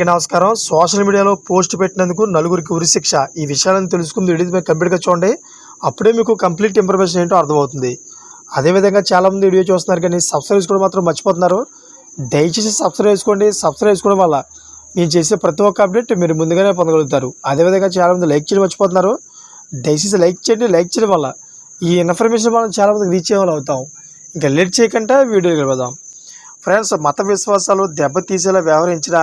అందరికీ నమస్కారం. సోషల్ మీడియాలో పోస్ట్ పెట్టినందుకు నలుగురికి ఉరిశిక్ష ఈ విషయాలను తెలుసుకుంది వీడియో మీద కంప్లీట్గా చూడండి. అప్పుడే మీకు కంప్లీట్ ఇన్ఫర్మేషన్ ఏంటో అర్థమవుతుంది. అదేవిధంగా చాలామంది వీడియో చూస్తున్నారు కానీ సబ్స్క్రైబ్ చేసుకోవడం మాత్రం మర్చిపోతున్నారు. దయచేసి సబ్స్క్రైబ్ చేసుకోండి. సబ్స్క్రైబ్ చేసుకోవడం వల్ల నేను చేసే ప్రతి ఒక్క అప్డేట్ మీరు ముందుగానే పొందగలుగుతారు. అదేవిధంగా చాలామంది లైక్ చేయడం మర్చిపోతున్నారు. దయచేసి లైక్ చేయండి. లైక్ చేయడం వల్ల ఈ ఇన్ఫర్మేషన్ మనం చాలామందికి రీచ్ అయ్యే అవుతాం. ఇంకా లేట్ చేయకుండా వీడియోకి వెళ్దాం ఫ్రెండ్స్ మత విశ్వాసాలు దెబ్బతీసేలా వ్యవహరించిన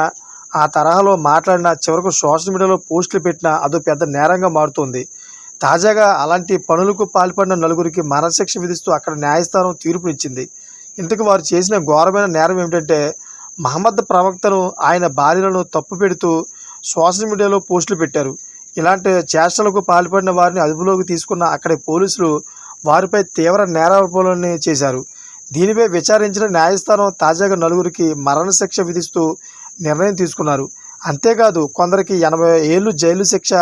ఆ తరహాలో మాట్లాడిన చివరకు సోషల్ మీడియాలో పోస్టులు పెట్టిన అదో పెద్ద నేరంగా మారుతుంది. తాజాగా అలాంటి పనులకు పాల్పడిన నలుగురికి మరణశిక్ష విధిస్తూ అక్కడ న్యాయస్థానం తీర్పునిచ్చింది. ఇంతకు వారు చేసిన ఘోరమైన నేరం ఏమిటంటే మహమ్మద్ ప్రవక్తను ఆయన భార్యలను తప్పు పెడుతూ సోషల్ మీడియాలో పోస్టులు పెట్టారు. ఇలాంటి చేష్టలకు పాల్పడిన వారిని అదుపులోకి తీసుకున్న అక్కడి పోలీసులు వారిపై తీవ్ర నేరారోపణలు చేశారు. దీనిపై విచారించిన న్యాయస్థానం తాజాగా నలుగురికి మరణశిక్ష విధిస్తూ నిర్ణయం తీసుకున్నారు. అంతేకాదు కొందరికి ఎనభై ఏళ్ళు జైలు శిక్ష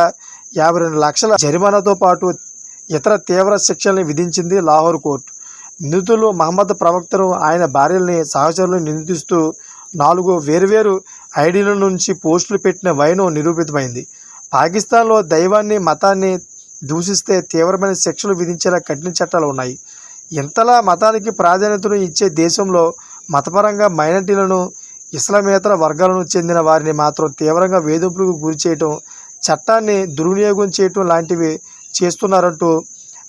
యాభై రెండు లక్షల జరిమానాతో పాటు ఇతర తీవ్ర శిక్షల్ని విధించింది లాహోర్ కోర్టు. నిందితులు మహమ్మద్ ప్రవక్తను ఆయన భార్యల్ని సహచరులను నిందిస్తూ నాలుగు వేరువేరు ఐడీల నుంచి పోస్టులు పెట్టిన వైనం నిరూపితమైంది. పాకిస్తాన్లో దైవాన్ని మతాన్ని దూషిస్తే తీవ్రమైన శిక్షలు విధించేలా కఠిన చట్టాలు ఉన్నాయి. ఇంతలా మతానికి ప్రాధాన్యతను ఇచ్చే దేశంలో మతపరంగా మైనార్టీలను ఇస్లామేతర వర్గాలను చెందిన వారిని మాత్రం తీవ్రంగా వేధింపులకు గురి చేయటం చట్టాన్ని దుర్వినియోగం చేయటం లాంటివి చేస్తున్నారంటూ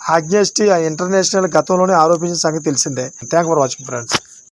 ఆగ్నేస్టీ ఇంటర్నేషనల్ గతంలోనే ఆరోపించిన సంగతి తెలిసిందే. Thank for watching friends